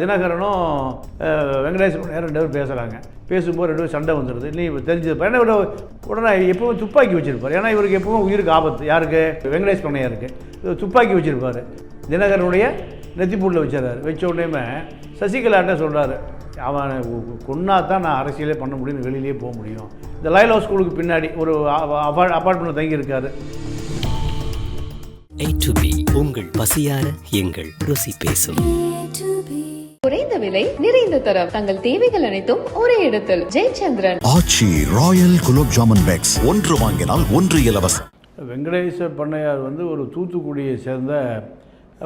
தினகரனும் வெங்கடேசன் நேரம் ரெண்டு பேரும் பேசுகிறாங்க பேசும்போது ரெண்டு பேரும் சண்டை வந்துடுது நீ தெரிஞ்சது. ஏன்னா உடனே எப்பவும் துப்பாக்கி வச்சிருப்பார். ஏன்னா இவருக்கு எப்பவும் உயிருக்கு ஆபத்து. யாருக்கு? வெங்கடேஷ் பண்ணையாருக்கு. துப்பாக்கி வச்சிருப்பார். தினகரனுடைய நெத்திப்பூட்டில் வச்சிடறாரு. வச்ச உடனே சசிகலாட்ட சொல்கிறாரு அவன் கொன்னா தான் நான் அரசியலே பண்ண முடியும். வெளியிலேயே போக முடியும். இந்த லைலா ஸ்கூலுக்கு பின்னாடி ஒரு அப்பார்ட்மெண்ட்டில் தங்கி இருக்காரு A to B. உங்கள் பசியார எங்கள் ருசி பேசும். விலை நிறைந்த தரம். தங்கள் தேவைகள் அனைத்தும் ஒரே இடத்தில். Jayachandran. Aachi Royal gulab jamun packs. ஒன்று வாங்கினால் ஒன்று இலவசம். வெங்கடேச பண்ணையார் வந்து ஒரு தூத்துக்குடியை சேர்ந்த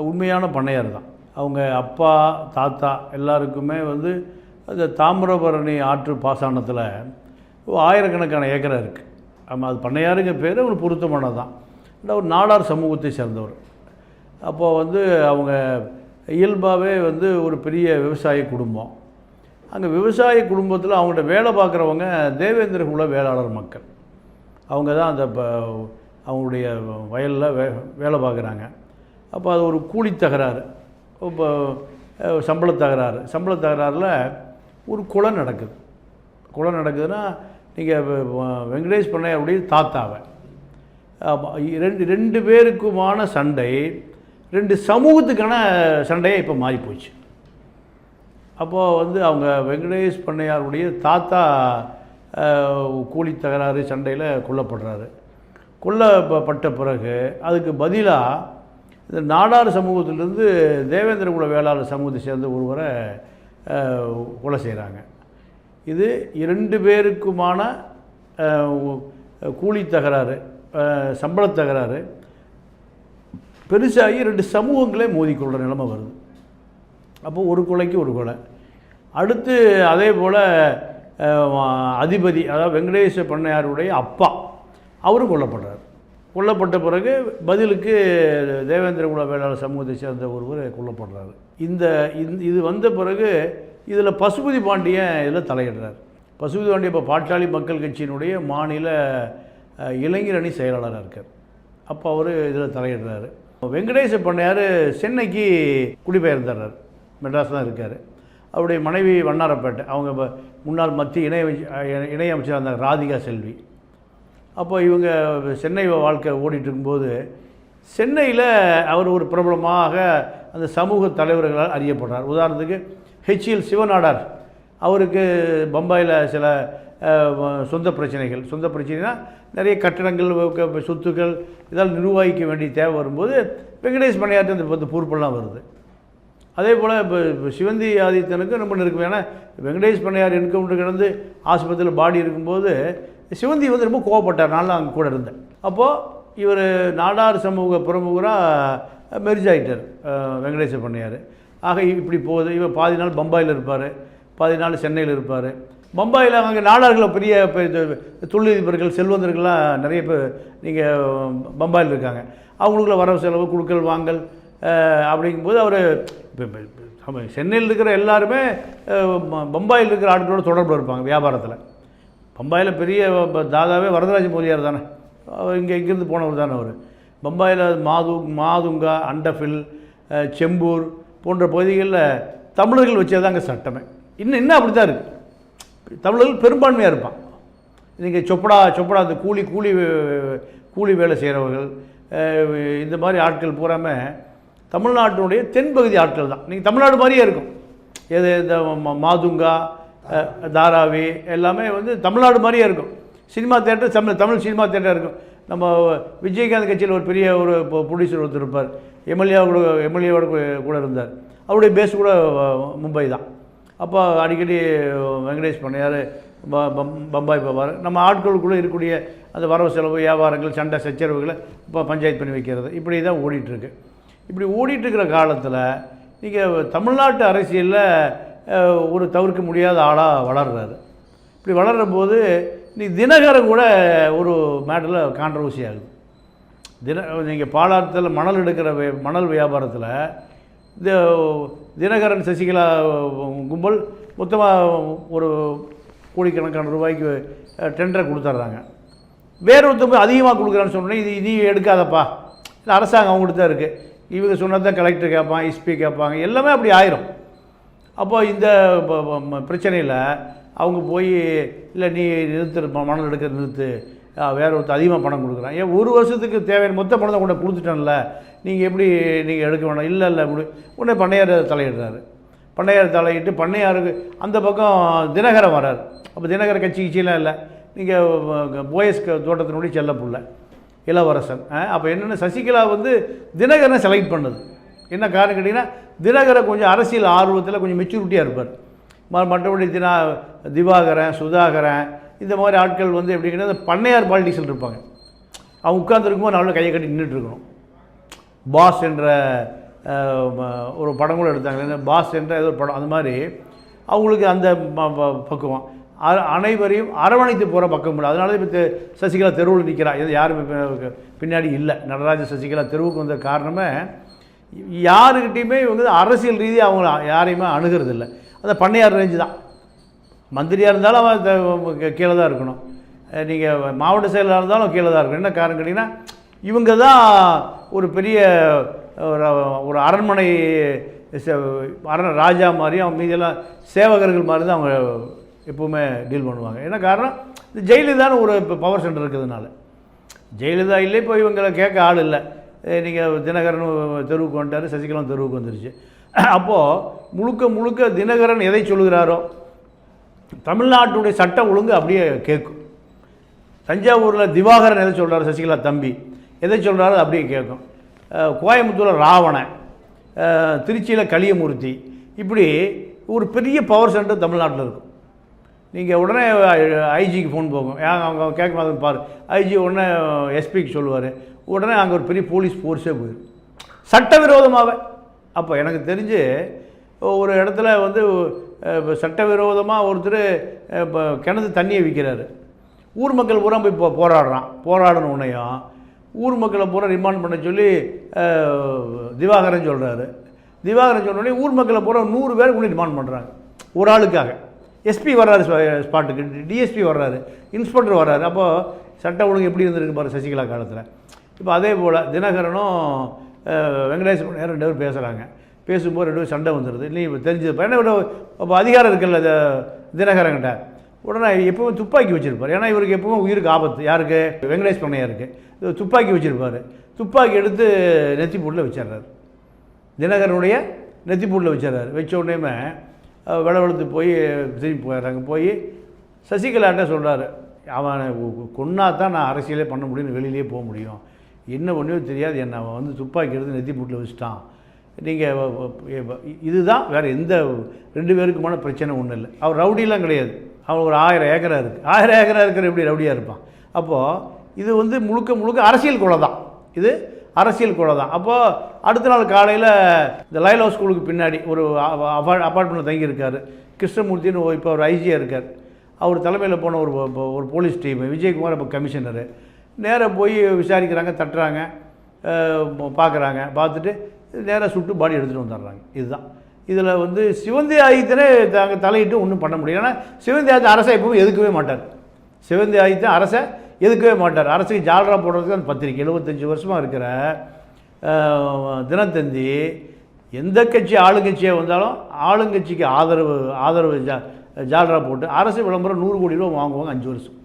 உண்மையான பண்ணையார் தான். அவங்க அப்பா தாத்தா எல்லாருக்குமே வந்து அந்த தாமிரபரணி ஆற்று பாசனத்தில் ஆயிரக்கணக்கான ஏக்கரை இருக்குது ஆமாம் அது பண்ணையாருங்க பேர் ஒரு பொருத்தமானது தான். ஒரு நாடார் சமூகத்தை சேர்ந்தவர். அப்போ வந்து அவங்க இயல்பாகவே வந்து ஒரு பெரிய விவசாய குடும்பம். அங்கே விவசாய குடும்பத்தில் அவங்கள்ட்ட வேலை பார்க்குறவங்க தேவேந்திர குல வேளாளர் மக்கள். அவங்க தான் அந்த ப- அவங்களுடைய வயலில் வே வேலை பார்க்குறாங்க. அப்போ அது ஒரு கூலி தகராறு. இப்போ சம்பள தகராறு. சம்பள தகராறில் ஒரு குளம் நடக்குது. குளம் நடக்குதுன்னா நீங்கள் வெங்கடேஷ் பண்ணையாருடைய தாத்தாவை. ரெண்டு ரெண்டு பேருக்குமான சண்டை ரெண்டு சமூகத்துக்கான சண்டையே இப்போ மாறி போச்சு. அப்போது வந்து அவங்க வெங்கடேஷ் பண்ணையாருடைய தாத்தா கூலி தகராறு சண்டையில் கொல்லப்படுறாரு. கொல்லப்பட்ட பிறகு அதுக்கு பதிலாக இந்த நாடார் சமூகத்திலிருந்து தேவேந்திர குல வேளாளர் சமூகத்தை சேர்ந்த ஒருவரை கொலை செய்கிறாங்க இது இரண்டு பேருக்குமான கூலி தகராறு சம்பள தகராறு பெருசாகி ரெண்டு சமூகங்களே மோதிக்கொள்கிற நிலைமை வருது. அப்போ ஒரு கொலைக்கு ஒரு கொலை. அடுத்து அதே போல் அதிபதி அதாவது வெங்கடேச பண்ணையாருடைய அப்பா அவரும் கொல்லப்படுறார். கொல்லப்பட்ட பிறகு பதிலுக்கு தேவேந்திர குல வேளாளர் சமூகத்தை சேர்ந்த ஒருவர் கொல்லப்படுறாரு. இந்த இந்த- இது வந்த பிறகு இதில் பசுபதி பாண்டியன் இதில் தலையிடுறார். பசுபதி பாண்டியன் இப்போ பாட்டாளி மக்கள் கட்சியினுடைய மாநில இளைஞரணி இளைஞர் அணி செயலாளராக இருக்கார். அப்போ அவர் இதில் தலையிடுறாரு. வெங்கடேச பண்ணையார் சென்னைக்கு குடிபெயர்ந்துடுறார். மெட்ராஸ் தான் இருக்கார். அவருடைய மனைவி வண்ணாரப்பேட்டை அவங்க இப்ப முன்னாள் மத்திய இணை இணையமைச்சராக இருந்தாங்க ராதிகா செல்வி. அப்போ இவங்க சென்னை வாழ்க்கை ஓடிட்டு இருக்கும்போது சென்னையில் அவர் ஒரு பிரபலமாக அந்த சமூக தலைவர்களால் அறியப்படுறார். உதாரணத்துக்கு ஹெச்எல் சிவநாடார். அவருக்கு பம்பாயில் சில சொந்த பிரச்சனைகள். சொந்த பிரச்சனைனா நிறைய கட்டடங்கள் சொத்துக்கள் இதெல்லாம் நிர்வகிக்க வேண்டிய தேவை வரும்போது வெங்கடேஷ் பண்ணையாற்று அந்த பத்து பொறுப்பெல்லாம் வருது. அதே போல் இப்போ இப்போ சிவந்தி ஆதித்தனுக்கு ரொம்ப நெருக்கம் ஏன்னா வெங்கடேஷ் பண்ணையார் இன்கவுண்டர் கிடந்து ஆஸ்பத்திரியில் பாடி இருக்கும்போது சிவந்தி வந்து ரொம்ப கோவப்பட்டார். நானும் அங்கே கூட இருந்தேன். அப்போது இவர் நாடார் சமூக பிரமுகராக மெர்ஜ் ஆகிட்டார் வெங்கடேச பண்ணையார் ஆக இப்படி போகுது. இவர் பாதி நாள் பம்பாயில் இருப்பார். பாதி நாள் சென்னையில் இருப்பார். பம்பாயில் அங்கே நாடார்கள் பெரிய தொழிலதிபர்கள் செல்வந்தர்கள்லாம் நிறைய பேர் நீங்கள் பம்பாயில் இருக்காங்க. அவங்களுக்குள்ள வரவு செலவு குழுக்கள் வாங்கல் அப்படிங்கும்போது அவர் இப்போ சென்னையில் இருக்கிற எல்லாருமே பம்பாயில் இருக்கிற ஆட்களோட தொடர்பில் இருப்பாங்க வியாபாரத்தில். பம்பாயில் பெரிய ப- தாதாவே வரதராஜ மோதியார் தானே. இங்கே இங்கேருந்து போனவர் தானே அவர். பம்பாயில் மாது மாதுங்கா அண்டஃபில் செம்பூர் போன்ற பகுதிகளில் தமிழர்கள் வச்சது அங்கே சட்டமே. இன்னும் இன்னும் அப்படி தான் இருக்குது தமிழர்கள் பெரும்பான்மையாக இருப்பான். நீங்கள் சொப்படா சொப்படா அந்த கூலி கூலி கூலி வேலை செய்கிறவர்கள் இந்த மாதிரி ஆட்கள் பூராமல் தமிழ்நாட்டினுடைய தென்பகுதி ஆட்கள் தான். நீங்கள் தமிழ்நாடு மாதிரியே இருக்கும். எது இந்த மாதுங்கா தாராவி எல்லாமே வந்து தமிழ்நாடு மாதிரியே இருக்கும். Cinema theatre Tamil Tamil cinema theatre இருக்கும். நம்ம விஜயகாந்த் கட்சியில் ஒரு பெரிய ஒரு ப்ரொடியூசர் ஒருத்தர் இருப்பார். எம்எல்ஏ கூட எம்எல்ஏவோட கூட இருந்தார். அவருடைய பேஸ் கூட மும்பை தான். அப்போ அடிக்கடி வெங்கடேஷ் பண்ணையார் ப- பம்- பம்பாய் போவார். நம்ம ஆட்களுக்குள்ளே இருக்கக்கூடிய அந்த வரவு செலவு வியாபாரங்கள் சண்டை சச்சரவுகளை இப்போ பஞ்சாயத்து பண்ணி வைக்கிறது. இப்படி தான் ஓடிட்டுருக்கு. இப்படி ஓடிட்டுருக்கிற காலத்தில் நீங்கள் தமிழ்நாட்டு அரசியலில் ஒரு தவிர்க்க முடியாத ஆளாக வளர்றாரு. இப்படி வளர்ற போது நீ தினகரன் கூட ஒரு மேட்டரில் கான்ட்ரவர்சி ஆகுது. தின நீங்கள் பாலாத்தில் மணல் எடுக்கிற மணல் வியாபாரத்தில் தினகரன் சசிகலா கும்பல் மொத்தமாக ஒரு கோடிக்கணக்கான ரூபாய்க்கு டெண்டரை கொடுத்துட்றாங்க வேறு ஒருத்தவங்க அதிகமாக கொடுக்குறான்னு சொன்னோன்னே இது நீ எடுக்காதப்பா. இல்லை அரசாங்கம் அவங்ககிட்ட தான் இருக்குது இவங்க சொன்னது தான் கலெக்டர் கேட்பான் எஸ்பி கேட்பாங்க எல்லாமே அப்படி ஆயிரும். அப்போ இந்த பிரச்சனையில் அவங்க போய் இல்லை நீ நிறுத்து மணல் எடுக்கிற நிறுத்து. வேற ஒருத்தர் அதிகமாக பணம் கொடுக்குறான். ஏன் ஒரு வருஷத்துக்கு தேவையான மொத்த பணத்தை கொண்டு கொடுத்துட்டேன்ல? நீங்கள் எப்படி நீங்கள் எடுக்க வேண்டாம் இல்லை இல்லை முடி உடனே பண்ணையார் தலையிடுறாரு. பண்ணையார் தலையிட்டு பண்ணையாருக்கு அந்த பக்கம் தினகரன் வராரு அப்போ தினகர கட்சி கட்சியெலாம் இல்லை. நீங்கள் போயஸ் தோட்டத்தினுடைய செல்ல புள்ள இளவரசன். அப்போ என்னென்ன சசிகலா வந்து தினகரனை செலக்ட் பண்ணுது. என்ன காரணம் கேட்டிங்கன்னா தினகரை கொஞ்சம் அரசியல் ஆர்வத்தில் கொஞ்சம் மெச்சூரிட்டியாக இருப்பார். ம- மற்றபடி தினா திவாகரன் சுதாகரன் இந்த மாதிரி ஆட்கள் வந்து எப்படிங்கன்னா இந்த பண்ணையார் பாலிட்டிக்ஸில் இருப்பாங்க. அவங்க உட்காந்துருக்கும்போது நல்ல கையை கட்டி நின்றுட்டு இருக்கணும். பாஸ் என்ற ஒரு படம் கூட எடுத்தாங்க. பாஸ் என்ற ஏதோ ஒரு படம் அந்த மாதிரி அவங்களுக்கு அந்த பக்குவம். அ- அனைவரையும் அரவணைத்து போகிற பக்கம் இல்லை. அதனால இப்போ சசிகலா தெருவில் நிற்கிறா இது யாரும் பின்னாடி இல்லை. நடராஜ சசிகலா தெருவுக்கு வந்த காரணமே யாருக்கிட்டேயுமே இவங்க அரசியல் ரீதியாக அவங்கள யாரையுமே அணுகிறதில்ல. அந்த பண்ணையார் ரேஞ்சு தான். மந்திரியாக இருந்தாலும் அவன் கீழே தான் இருக்கணும். நீங்கள் மாவட்ட செயலாளர் இருந்தாலும் கீழே தான் இருக்கணும். என்ன காரணம் கேட்டிங்கன்னா இவங்க தான் ஒரு பெரிய ஒரு ஒரு அரண்மனை அரண் ராஜா மாதிரி அவங்க மீதியெல்லாம் சேவகர்கள் மாதிரி தான் அவங்க எப்போவுமே டீல் பண்ணுவாங்க. என்ன காரணம்? இந்த ஜெயலலிதான்னு ஒரு இப்போ பவர் சென்டர் இருக்கிறதுனால. ஜெயலலிதா இல்லை இப்போ இவங்களை கேட்க ஆள் இல்லை. நீங்கள் தினகரன் தெருவுக்கு வந்துட்டார் சசிகலாவும் தெருவுக்கு வந்துருச்சு. அப்போது முழுக்க முழுக்க தினகரன் எதை சொல்லுகிறாரோ தமிழ்நாட்டுடைய சட்ட ஒழுங்கு அப்படியே கேட்கும் தஞ்சாவூரில் திவாகரன் எதை சொல்கிறார் சசிகலா தம்பி? எதை சொல்கிறாரோ அப்படியே கேட்கும் கோயம்புத்தூரில் ராவணன் திருச்சியில் கலியமூர்த்தி. இப்படி ஒரு பெரிய பவர் சென்டர் தமிழ்நாட்டில் இருக்கும். நீங்கள் உடனே ஐஜிக்கு ஃபோன் போகும். ஏன் அவங்க கேட்க மாதிரி பாரு ஐஜி உடனே எஸ்பிக்கு சொல்லுவார். உடனே அங்கே ஒரு பெரிய போலீஸ் ஃபோர்ஸே போயிடும் சட்டவிரோதமாகவே அப்போ எனக்கு தெரிஞ்சு ஒரு இடத்துல வந்து சட்டவிரோதமாக ஒருத்தர் இப்போ கிணத்து தண்ணியை விற்கிறாரு ஊர் மக்கள் பூரா போய் போ போராடுறான். போராடணும் உன்னையும் ஊர் மக்களை பூரா ரிமாண்ட் பண்ண சொல்லி திவாகரன் சொல்கிறாரு திவாகரன் சொன்ன ஊர் மக்களை பூரா நூறு பேர் கொண்டு ரிமாண்ட் பண்ணுறாங்க ஒரு ஆளுக்காக. எஸ்பி வர்றாரு ஸ்பாட்டுக்கு. டிஎஸ்பி வர்றாரு. இன்ஸ்பெக்டர் வர்றாரு. அப்போது சட்ட ஒழுங்கு எப்படி இருந்திருக்கு பாரு சசிகலா காலத்தில். இப்போ அதே போல் தினகரனும் வெங்கடேஸ்வரன் வெங்கடேசன் ரெண்டு பேர் பேசுகிறாங்க பேசும்போது ரெண்டு சண்டை வந்துடுது நீ இப்போ தெரிஞ்சது இப்போ இப்போ அதிகாரம் இருக்குல்ல இந்த தினகரன்கிட்ட உடனே எப்பவும் துப்பாக்கி வச்சுருப்பார். ஏன்னா இவருக்கு எப்பவும் உயிருக்கு ஆபத்து. யாருக்கு? வெங்கடேஷ் பண்ணையாருக்கு. இது துப்பாக்கி வச்சுருப்பார். துப்பாக்கி எடுத்து நெத்தி பூட்டில் வச்சிடுறாரு. தினகரனுடைய நெத்திப்பூட்டில் வச்சிடுறாரு. வச்ச உடனேமே விளவெழுத்து போய் திரும்பி போயிடுறாங்க போய் சசிகலாட்ட சொல்கிறாரு அவனை கொன்னா தான் நான் அரசியலே பண்ண முடியும் வெளியிலே போக முடியும். என்ன ஒன்றுமே தெரியாது. என்ன அவன் வந்து துப்பாக்கி எடுத்து நெத்திப்பூட்டில் வச்சுட்டான். நீங்கள் இதுதான் வேறு எந்த ரெண்டு பேருக்குமான பிரச்சனை ஒன்றும் இல்லை. அவர் ரவுடிலாம் கிடையாது. அவன் ஒரு ஆயிரம் ஏக்கரா இருக்குது ஆயிரம் ஏக்கரா இருக்கிற எப்படி ரவுடியாக இருப்பான்? அப்போது இது வந்து முழுக்க முழுக்க அரசியல் கொலை தான். இது அரசியல் கொலை தான். அப்போது அடுத்த நாள் காலையில் இந்த லைலா ஸ்கூலுக்கு பின்னாடி ஒரு அப்பார்ட்மெண்ட்டில் தங்கியிருக்கார். கிருஷ்ணமூர்த்தின்னு இப்போ ஒரு ஐஜியாக இருக்கார். அவர் தலைமையில் போன ஒரு ஒரு- ஒரு போலீஸ் டீம். விஜயகுமார் இப்போ கமிஷனரு. நேராக போய் விசாரிக்கிறாங்க தட்டுறாங்க பார்க்குறாங்க பார்த்துட்டு நேராக சுட்டு பாடி எடுத்துகிட்டு வந்துடுறாங்க. இதுதான். இதில் வந்து சிவந்தி ஆதித்தனே தாங்க தலையிட்டு ஒன்றும் பண்ண முடியல. ஏன்னா சிவந்தி ஆதித்தன் அரசை எப்பவும் எதுக்கவே மாட்டார். சிவந்தி ஆதித்தன் அரசை எதுக்கவே மாட்டார். அரசுக்கு ஜாலரா போடுறதுக்கு அந்த பத்திரிக்கை. எழுபத்தஞ்சி வருஷமாக இருக்கிற தினத்தந்தி எந்த கட்சி ஆளுங்கட்சியாக வந்தாலும் ஆளுங்கட்சிக்கு ஆதரவு ஆதரவு ஜா ஜாலரா போட்டு அரசு விளம்பரம் நூறு கோடி ரூபா வாங்குவாங்க அஞ்சு வருஷம்.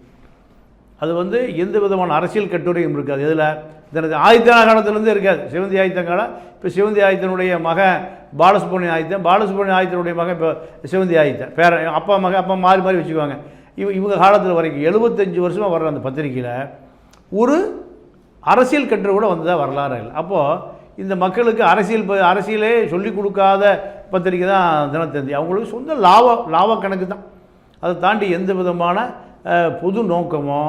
அது வந்து எந்த விதமான அரசியல் கட்டுரையும் இருக்காது. எதில்? தினத்து ஆதித்தன காலத்துலேருந்து இருக்காது. சிவந்தி ஆதித்தன் காலம் இப்போ சிவந்தி ஆதித்தனுடைய மகன் பாலசுப்ரமணிய ஆதித்தன். பாலசுப்ரமணிய ஆதித்தனுடைய மகன் இப்போ சிவந்தி ஆதித்தன் பேர அப்பா மகன் அப்பா மாறி மாறி வச்சுக்குவாங்க. இவ இவங்க காலத்தில் வரைக்கும் எழுபத்தஞ்சு வருஷமாக வர்ற அந்த பத்திரிக்கையில் ஒரு அரசியல் கட்டுரை கூட வந்ததாக வரலாறு இல்லை. அப்போது இந்த மக்களுக்கு அரசியல் ப- அரசியலே சொல்லிக் கொடுக்காத பத்திரிக்கை தான் தினத்தந்தி. அவங்களுக்கு சொந்த லாப லாப கணக்கு தான். அதை தாண்டி எந்த விதமான புது பொது நோக்கமோ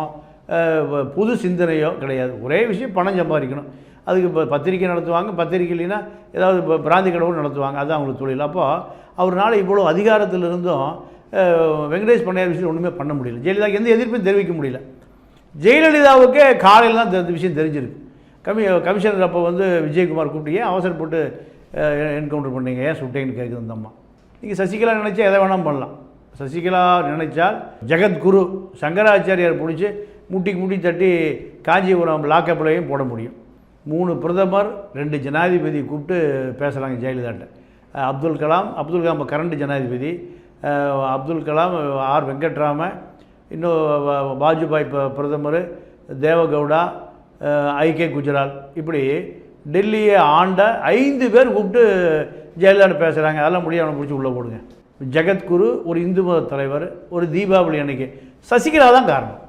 புது பொது சிந்தனையோ கிடையாது. ஒரே விஷயம் பணம் சம்பாதிக்கணும். அதுக்கு இப்போ பத்திரிக்கை நடத்துவாங்க பத்திரிக்கை இல்லைன்னா ஏதாவது இப்போ பிராந்தி கடவுள் நடத்துவாங்க. அதுதான் அவங்களுக்கு தொழில். அப்போது அவர்னால் இவ்வளோ அதிகாரத்தில் இருந்தும் வெங்கடேஷ் பண்ணையார் விஷயம் ஒன்றுமே பண்ண முடியல. ஜெயலலிதா எந்த எதிர்ப்பும் தெரிவிக்க முடியல. ஜெயலலிதாவுக்கே காலையில் தான் இந்த விஷயம் தெரிஞ்சிருக்கு. கமி கமிஷனர் அப்போ வந்து விஜயகுமார் கூப்பிட்டு ஏன் அவசரப்பட்டு என்கவுண்டர் பண்ணீங்க? ஏன் சுட்டேன்னு கேட்குது அந்த அம்மா. நீங்கள் சசிகலா நினச்சா எதை வேணாலும் பண்ணலாம். சசிகலா நினைச்சால் ஜெகத்குரு சங்கராச்சாரியார் பிடிச்சி முட்டிக்கு முட்டி தட்டி காஞ்சிபுரம் லாக்கப்லையும் போட முடியும். மூணு பிரதமர் ரெண்டு ஜனாதிபதி கூப்பிட்டு பேசுகிறாங்க ஜெயலலிதாட்ட. அப்துல் கலாம் அப்துல் கலாம் கரண்ட் ஜனாதிபதி. அப்துல் கலாம் ஆர் வெங்கட்ராம இன்னும் வாஜ்பாய் ப- பிரதமர் தேவகவுடா ஐகே குஜரால். இப்படி டெல்லியை ஆண்ட ஐந்து பேர் கூப்பிட்டு ஜெயலலிதா பேசுகிறாங்க அதெல்லாம் முடியும் அவனை பிடிச்சி உள்ளே போடுங்க. ஜெகத்குரு ஒரு இந்து மத தலைவர் ஒரு தீபாவளி அன்னைக்கு. சசிகலா தான் காரணம்.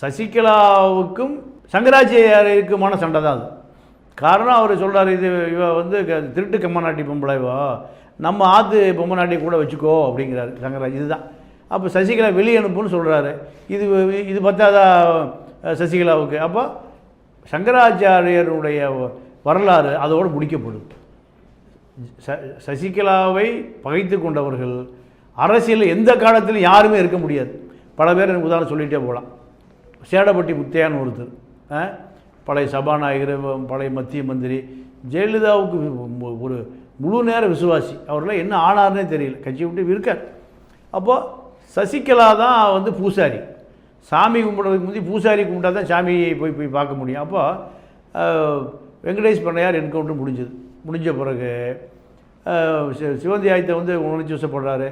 சசிகலாவுக்கும் சங்கராச்சாரியருக்குமான சண்டை தான் அது. காரணம் அவர் சொல்கிறார் இது இவ வந்து திருட்டு கம்மநாட்டி பொம்பளைவோ நம்ம ஆற்று பொம்மநாட்டி கூட வச்சுக்கோ அப்படிங்கிறாரு சங்கராஜ் இதுதான். அப்போ சசிகலா வெளியே அனுப்புன்னு சொல்கிறாரு இது இது பத்தாதா சசிகலாவுக்கு. அப்போ சங்கராச்சாரியருடைய வரலாறு அதோடு முடிக்கப்படும். ச சசிகலாவை பகைத்து கொண்டவர்கள் அரசியலில் எந்த காலத்திலும் யாருமே இருக்க முடியாது. பல பேர் எனக்கு உதாரணம் சொல்லிகிட்டே போகலாம். சேடப்பட்டி முத்தையான்னு ஒருத்தர் ஆ? பழைய சபாநாயகர் பழைய மத்திய மந்திரி ஜெயலலிதாவுக்கு ஒரு முழு நேர விசுவாசி. அவரெல்லாம் என்ன ஆனார்னே தெரியல. கட்சி விட்டு இருக்கார். அப்போது சசிகலா தான் வந்து பூசாரி. சாமி கும்பிட்றதுக்கு முந்தி பூசாரி கும்பிட்டா தான் சாமியை போய் போய் பார்க்க முடியும். அப்போ வெங்கடேஷ் பண்ணையார் என்கவுண்டர் முடிஞ்சது. முடிஞ்ச பிறகு சிவந்தி ஆயத்தை வந்து உணர்ச்சி வசப்படுறாரு.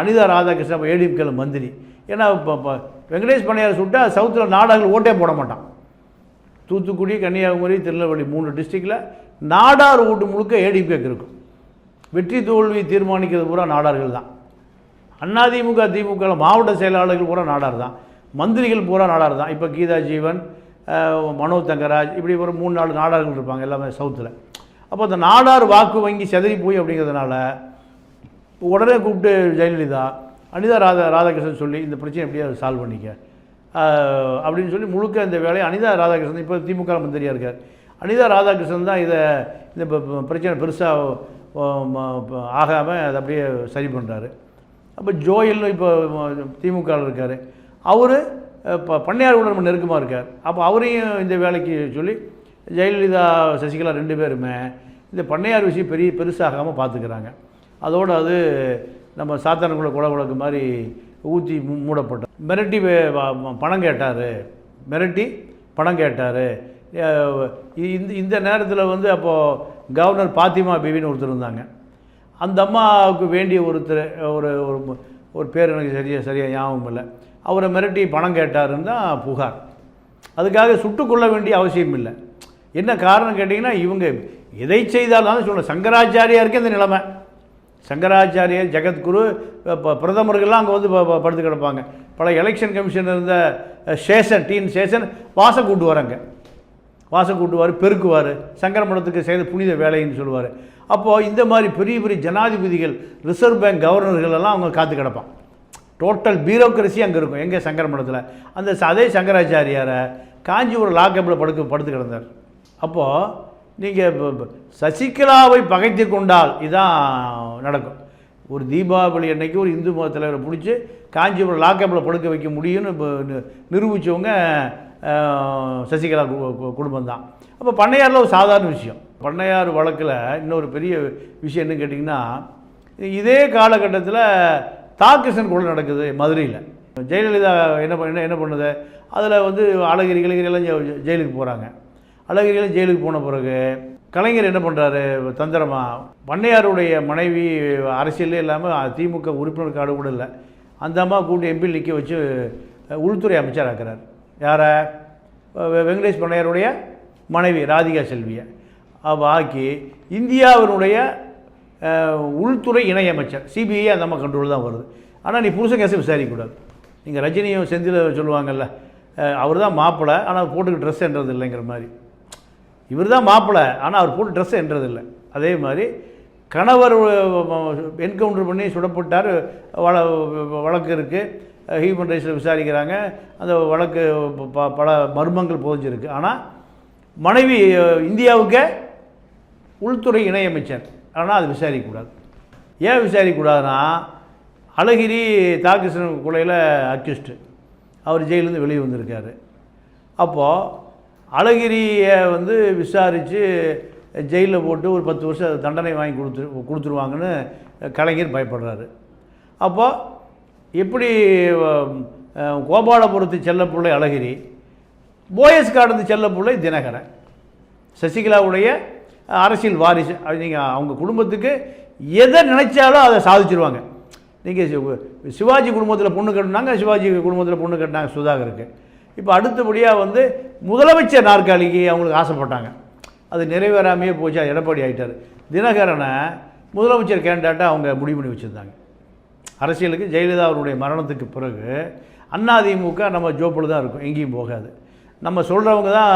அனிதா ராதாகிருஷ்ணன் ஏடிஎம்கேல மந்திரி. ஏன்னா இப்போ வெங்கடேஷ் பண்ணையார் சுட்டால் சவுத்தில் நாடகங்கள் ஓட்டே போட மாட்டான். தூத்துக்குடி கன்னியாகுமரி திருநெல்வேலி மூணு டிஸ்ட்ரிக்டில் நாடார் ஓட்டு முழுக்க ஏடிஎம்கேக்கு இருக்கும். வெற்றி தோல்வி தீர்மானிக்கிறது பூரா நாடார்கள் தான். அதிமுக திமுக மாவட்ட செயலாளர்கள் பூரா நாடார் தான். மந்திரிகள் பூரா நாடார் தான். இப்போ கீதா ஜீவன் மனோ தங்கராஜ் இப்படி ஒரு மூணு நாலு நாடார்கள் இருப்பாங்க எல்லாமே சவுத்தில். அப்போ அந்த நாடார் வாக்கு வங்கி செதறி போய் அப்படிங்கிறதுனால உடனே கூப்பிட்டு ஜெயலலிதா அனிதா ராதா ராதாகிருஷ்ணன் சொல்லி இந்த பிரச்சனை எப்படியாவது சால்வ் பண்ணிக்க. அப்படின்னு சொல்லி முழுக்க இந்த வேலையை அனிதா ராதாகிருஷ்ணன் இப்போ திமுக மந்திரியாக இருக்கார். அனிதா ராதாகிருஷ்ணன் தான் இதை இந்த ப- பிரச்சனை பெருசாக ஆகாமல் அதை அப்படியே சரி பண்ணுறாரு அப்போ ஜோயல் இப்போ திமுக இருக்கார். அவர் இப்போ பண்ணையார் ரொம்ப நெருக்கமாக இருக்கார். அப்போ அவரையும் இந்த வேலைக்கு சொல்லி ஜெயலலிதா சசிகலா ரெண்டு பேருமே இந்த பண்ணையார் விஷயம் பெரிய பெருசாகாமல் பார்த்துக்கிறாங்க அதோடு அது நம்ம சாத்தானுக்குள்ள குல உலகம் மாதிரி ஊற்றி மூடப்பட்ட. மிரட்டி பணம் கேட்டார். மிரட்டி பணம் கேட்டார். இந்த இந்த நேரத்தில் வந்து அப்போது கவர்னர் பாத்திமா பிபின்னு ஒருத்தர் இருந்தாங்க. அந்த அம்மாவுக்கு வேண்டிய ஒருத்தர் ஒரு ஒரு ஒரு பேர் எனக்கு சரியாக சரியாக ஞாபகம் இல்லை. அவரை மிரட்டி பணம் கேட்டாருன்னு தான் புகார். அதுக்காக சுட்டுக்கொள்ள வேண்டிய அவசியம் இல்லை. என்ன காரணம் கேட்டிங்கன்னா இவங்க எதை செய்தாலும் சொல்ல சங்கராச்சாரியாருக்கு இந்த நிலைமை. சங்கராச்சாரியர் ஜெகத்குரு இப்போ பிரதமர்கள்லாம் அங்கே வந்து ப- படுத்து கிடப்பாங்க. பல எலெக்ஷன் கமிஷன் இருந்த சேஷன் டீன் சேஷன் வாசம் கூட்டு வராங்க வாசம் கூட்டுவார் பெருக்குவார். சங்கரமடத்துக்கு செய்த புனித வேலைன்னு சொல்லுவார். அப்போது இந்த மாதிரி பெரிய பெரிய ஜனாதிபதிகள் ரிசர்வ் பேங்க் கவர்னர்கள் எல்லாம் அவங்க காத்து கிடப்பான். டோட்டல் பியூரோக்ரஸி அங்கே இருக்கும் எங்கே சங்கரமடத்தில் அந்த ச- அதே சங்கராச்சாரியாரை காஞ்சிபுரம் லாக்கப்பில் படுக்க படுத்து கிடந்தார். அப்போது நீங்கள் சசிகலாவை பகைத்து கொண்டால் இதான் நடக்கும். ஒரு தீபாவளி அன்னைக்கு ஒரு இந்து மத தலைவரை பிடிச்சி காஞ்சிபுரம் லாக்கப்பில் படுக்க வைக்க முடியும்னு இப்போ நிரூபித்தவங்க சசிகலா குடும்பம் தான் அப்போ பண்ணையாரில் ஒரு சாதாரண விஷயம். பண்ணையார் வழக்கில் இன்னொரு பெரிய விஷயம் என்ன கேட்டிங்கன்னா இதே காலகட்டத்தில் தாக்கிருஷ்ணன் கொலை நடக்குது மதுரையில். ஜெயலலிதா என்ன பண்ண என்ன பண்ணுது? அதில் வந்து அழகிரி கிழகிரி எல்லாம் ஜெயிலுக்கு போகிறாங்க அழகிரிகளும் ஜெயிலுக்கு போன பிறகு கலைஞர் என்ன பண்ணுறாரு தந்திரமா? பண்ணையாருடைய மனைவி அரசியலே இல்லாமல் திமுக உறுப்பினர் கார்டு கூட இல்லை. அந்த அம்மா கூட்டி எம்பி நிற்க வச்சு உள்துறை அமைச்சர் ஆக்கிறார் யாரை? வெங்கடேஷ் பண்ணையாருடைய மனைவி ராதிகா செல்வியை. அவள் ஆக்கி இந்தியாவினுடைய உள்துறை இணையமைச்சர் சிபிஐ அந்த அம்மா கண்ட்ரோல் தான் வருது. ஆனால் நீ புருஷன் கேஸை விசாரிக்கக்கூடாது. நீங்கள் ரஜினியும் செந்தில் சொல்லுவாங்கல்ல அவர் தான் மாப்பிள்ளை ஆனால் போட்டுக்கு ட்ரெஸ் என்றது இல்லைங்கிற மாதிரி. இவர் தான் மாப்பிள்ளை ஆனால் அவர் போட்டு ட்ரெஸ் என்றதில்லை. அதே மாதிரி கணவர் என்கவுண்டர் பண்ணி சுடப்பட்டார் வழ வழக்கு இருக்குது ஹியூமன் ரைட்ஸில் விசாரிக்கிறாங்க. அந்த வழக்கு ப- பல மர்மங்கள் புதஞ்சிருக்கு. ஆனால் மனைவி இந்தியாவுக்கு உள்துறை இணையமைச்சர். ஆனால் அது விசாரிக்கக்கூடாது. ஏன் விசாரிக்கக்கூடாதுன்னா அழகிரி தாகிருஷ்ணன் கொலையில் அக்யூஸ்டு அவர் ஜெயிலேருந்து வெளியே வந்திருக்காரு. அப்போது அழகிரியை வந்து விசாரித்து ஜெயிலில் போட்டு ஒரு பத்து வருஷம் தண்டனை வாங்கி கொடுத்து கொடுத்துருவாங்கன்னு கலைஞர் பயப்படுறாரு. அப்போது எப்படி கோபாலபுரத்து செல்லப்பிள்ளை அழகிரி போயஸ் கார்டு செல்லப்பிள்ளை தினகரன் சசிகலாவுடைய அரசியல் வாரிசு. அது நீங்கள் அவங்க குடும்பத்துக்கு எதை நினைச்சாலும் அதை சாதிச்சிருவாங்க. நீங்கள் சிவாஜி குடும்பத்தில் பொண்ணு கட்டினாங்க சிவாஜி குடும்பத்தில் பொண்ணு கட்டினாங்க சுதாகருக்கு. இப்போ அடுத்தபடியாக வந்து முதலமைச்சர் நாற்காலிக்கு அவங்களுக்கு ஆசைப்பட்டாங்க அது நிறைவேறாமையே போச்சு அது எடப்பாடி ஆகிட்டார் தினகரனை முதலமைச்சர் கேண்டாட்டாக அவங்க முடிவு பண்ணி வச்சுருந்தாங்க. அரசியலுக்கு ஜெயலலிதா அவருடைய மரணத்துக்கு பிறகு அதிமுக நம்ம ஜோப்பில் தான் இருக்கும் எங்கேயும் போகாது. நம்ம சொல்கிறவங்க தான்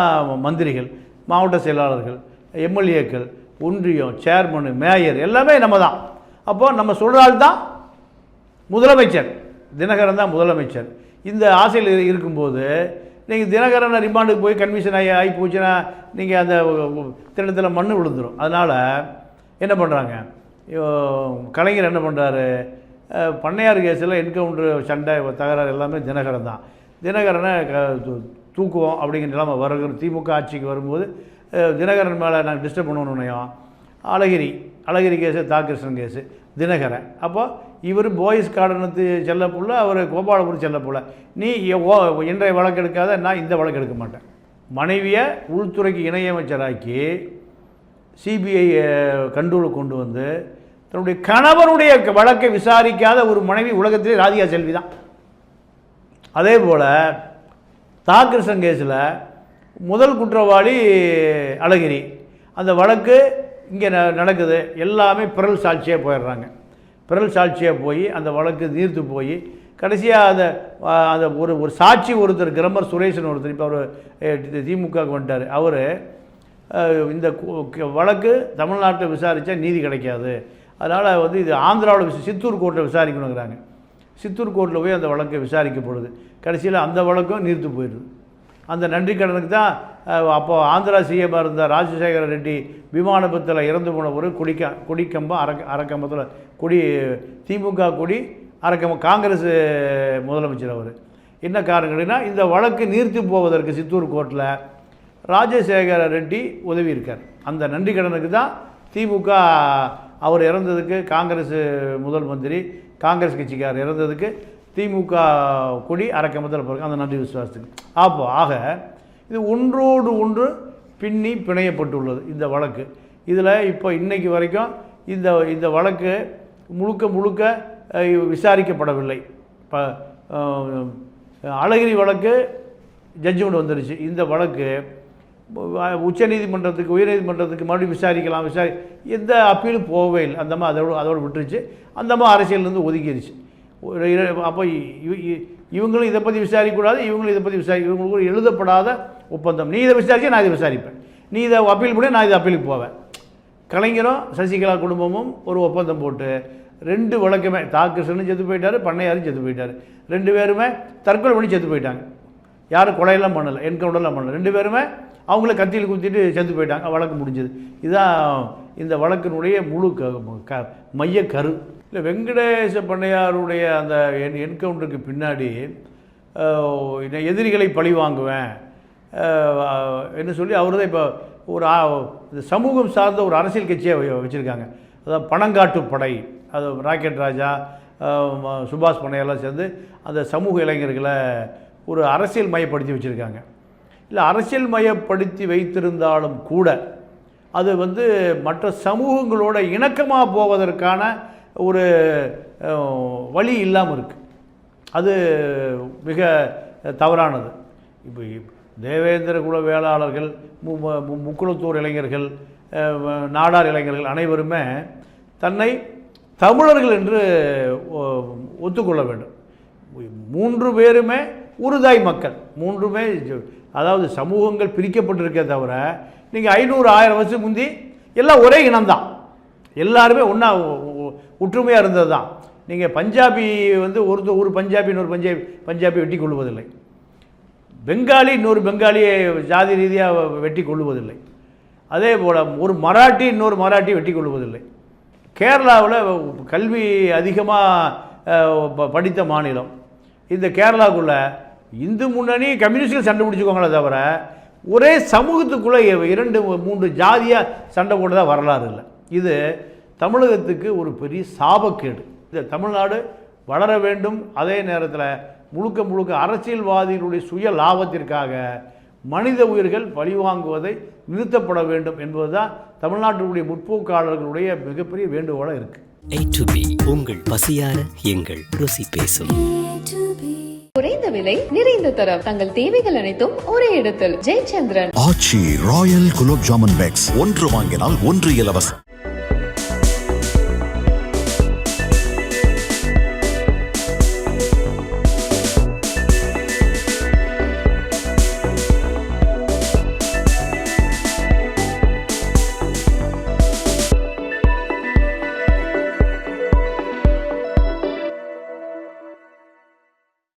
மந்திரிகள் மாவட்ட செயலாளர்கள் எம்எல்ஏக்கள் ஒன்றியம் சேர்மனு மேயர் எல்லாமே நம்ம தான். அப்போது நம்ம சொல்கிறாள் தான் முதலமைச்சர். தினகரன் தான் முதலமைச்சர். இந்த ஆசையில் இருக்கும்போது நீங்கள் தினகரனை ரிமாண்டுக்கு போய் கன்விஷன் ஆகி ஆகி போச்சுன்னா நீங்கள் அந்த திட்டத்தில் மண் விழுந்துடும் அதனால் என்ன பண்ணுறாங்க கலைஞர் என்ன பண்ணுறாரு பண்ணையார் கேஸில் என்கவுண்டர் சண்டை தகராறு எல்லாமே தினகரன் தான். தினகரனை க தூ- தூக்குவோம் அப்படிங்கிற நிலைமை வருகிற திமுக ஆட்சிக்கு வரும்போது தினகரன் மேலே நாங்கள் டிஸ்டர்ப் பண்ணணுன்னையும் அழகிரி அழகிரி கேஸு தாகிருஷ்ணன் கேஸு தினகரன். அப்போ இவர் போய்ஸ் கார்டனுக்கு செல்ல புள்ள அவர் கோபாலபுரம் செல்ல புள்ள. நீ ஓ இன்றைய வழக்கு எடுக்காத நான் இந்த வழக்கு எடுக்க மாட்டேன். மனைவியை உள்துறைக்கு இணையமைச்சராக்கி சிபிஐ கண்டூரில் கொண்டு வந்து தன்னுடைய கணவனுடைய வழக்கை விசாரிக்காத ஒரு மனைவி உலகத்திலே ராதிகா செல்வி தான். அதே போல் தாக்கிருஷ்ணன் கேஸில் முதல் குற்றவாளி அழகிரி. அந்த வழக்கு இங்கே நடக்குது. எல்லாமே பிறல் சாட்சியாக போயிடுறாங்க. பிறல் சாட்சியாக போய் அந்த வழக்கு நீர்த்து போய் கடைசியாக அந்த அந்த ஒரு ஒரு சாட்சி ஒருத்தர் கிரமர் சுரேஷன் ஒருத்தர் இப்போ அவர் திமுகவுக்கு வந்துட்டார். அவர் இந்த வழக்கு தமிழ்நாட்டில் விசாரித்தா நீதி கிடைக்காது. அதனால் வந்து இது ஆந்திராவில் விசா சித்தூர் கோர்ட்டில் விசாரிக்கணுங்கிறாங்க. சித்தூர் கோர்ட்டில் போய் அந்த வழக்கு விசாரிக்கப்படுது. கடைசியில் அந்த வழக்கும் நீர்த்து போயிடுது. அந்த நன்றி கடனுக்கு தான் அப்போது ஆந்திரா சிஎம்மாக இருந்த ராஜசேகர ரெட்டி விமானபத்தில் இறந்து போன ஒரு கொடிக்க கொடிக்கம்பம் அரக்க அரக்கம்பத்தில் கொடி திமுக கொடி அரக்கம்பம் காங்கிரஸ் முதலமைச்சர் அவர். என்ன காரணம் கேட்டிங்கன்னா இந்த வழக்கு நீர்த்து போவதற்கு சித்தூர் கோர்ட்டில் ராஜசேகர ரெட்டி உதவி இருக்கார். அந்த நன்றி கடனுக்கு தான் திமுக அவர் இறந்ததுக்கு காங்கிரஸ் முதல் மந்திரி காங்கிரஸ் கட்சிக்கார் இறந்ததுக்கு திமுக கொடி அரைக்கமத்தில் பிறகு அந்த நன்றி விசுவாசத்துக்கு. அப்போ ஆக இது ஒன்றோடு ஒன்று பின்னி பிணையப்பட்டுள்ளது இந்த வழக்கு. இதில் இப்போ இன்றைக்கு வரைக்கும் இந்த இந்த வழக்கு முழுக்க முழுக்க விசாரிக்கப்படவில்லை. இப்போ அழகிரி வழக்கு ஜட்ஜ்மெண்ட் வந்துருச்சு. இந்த வழக்கு உச்சநீதிமன்றத்துக்கு உயர்நீதிமன்றத்துக்கு மறுபடியும் விசாரிக்கலாம் விசாரி எந்த அப்பீலும் போகவே இல்லை. அந்த அதோடு அதோட விட்டுருச்சு. அந்த அரசியலேருந்து ஒதுக்கிடுச்சு அப்போ இ- இவங்களும் இதை பற்றி விசாரிக்கக்கூடாது இவங்களும் இதை பற்றி விசாரி இவங்களுக்கு எழுதப்படாத ஒப்பந்தம். நீ இதை விசாரிச்சு நான் இதை விசாரிப்பேன். நீ இதை அப்பீல் பண்ணி நான் இதை அப்பீலுக்கு போவேன். கலைஞரும் சசிகலா குடும்பமும் ஒரு ஒப்பந்தம் போட்டு ரெண்டு வழக்குமே தாக்கிருஷ்ணனும் செத்து போயிட்டார் பண்ணையாரும் செத்து போயிட்டார். ரெண்டு பேருமே தற்கொலை பண்ணி செத்து போயிட்டாங்க. யாரும் கொலையெல்லாம் பண்ணலை என்கவுண்டர்லாம் பண்ணல. ரெண்டு பேருமே அவங்கள கத்தியில் குத்திட்டு செத்து போயிட்டாங்க. வழக்கு முடிஞ்சது. இதுதான் இந்த வழக்கினுடைய முழு க க மைய கரு. இல்லை வெங்கடேச பண்ணையாருடைய அந்த என் என்கவுண்டருக்கு பின்னாடி எதிரிகளை பழி வாங்குவேன். என்ன சொல்லி அவர் தான் இப்போ ஒரு இந்த சமூகம் சார்ந்த ஒரு அரசியல் கட்சியை வச்சுருக்காங்க. அதாவது பணங்காட்டு படை அது ராக்கெட் ராஜா சுபாஷ் பண்ணையெல்லாம் சேர்ந்து அந்த சமூக இளைஞர்களை ஒரு அரசியல் மையப்படுத்தி வச்சுருக்காங்க. இல்லை அரசியல் மையப்படுத்தி வைத்திருந்தாலும் கூட அது வந்து மற்ற சமூகங்களோட இணக்கமாக போவதற்கான ஒரு வழி இல்லாமல் இருக்குது அது மிக தவறானது. இப்போ தேவேந்திர குல வேளாளர்கள் முக்குளத்தூர் இளைஞர்கள் நாடார் இளைஞர்கள் அனைவருமே தன்னை தமிழர்கள் என்று ஒத்துக்கொள்ள வேண்டும். மூன்று பேருமே உருதாய் மக்கள். மூன்றுமே அதாவது சமூகங்கள் பிரிக்கப்பட்டிருக்கே தவிர நீங்கள் ஐநூறு ஆயிரம் வருஷம் முந்தி எல்லாம் ஒரே இனம்தான். எல்லாருமே ஒன்றா ஒற்றுமையாக இருந்தது தான் நீங்கள் பஞ்சாபி வந்து ஒருத்தர் ஒரு பஞ்சாபி இன்னொரு பஞ்சாபி பஞ்சாபி வெட்டி கொள்வதில்லை. பெங்காலி இன்னொரு பெங்காலியை ஜாதி ரீதியாக வெட்டி கொள்ளுவதில்லை. அதே போல் ஒரு மராட்டி இன்னொரு மராட்டி வெட்டி கொள்வதில்லை கேரளாவில் கல்வி அதிகமாக படித்த மாநிலம். இந்த கேரளாவுக்குள்ள இந்து முன்னணி கம்யூனிஸ்டில் சண்டை பிடிச்சிக்கோங்களே தவிர ஒரே சமூகத்துக்குள்ளே இரண்டு மூன்று ஜாதியாக சண்டை போட்டதாக வரலாறு இல்லை. இது தமிழகத்துக்கு ஒரு பெரிய சாபக்கேடு. இந்த தமிழ்நாடு வளர வேண்டும். அதே நேரத்தில் முழுக்க முழுக்க அரசியல்வாதிகளுடைய சுய லாபத்திற்காக மனித உயிர்கள் பழிவாங்குவதை நிறுத்தப்பட வேண்டும் என்பதுதான் தமிழ்நாட்டினுடைய முற்போக்காளர்களுடைய மிகப்பெரிய வேண்டுகோளாக இருக்குது உங்கள் பசியார எங்கள் ருசி பேசும். குறைந்த விலை நிறைந்த தரம். தங்கள் தேவைகள் அனைத்தும் ஒரே இடத்தில். Jayachandran. Aachi Royal gulab jamun packs. ஒன்று வாங்கினால் ஒன்று இலவசம்.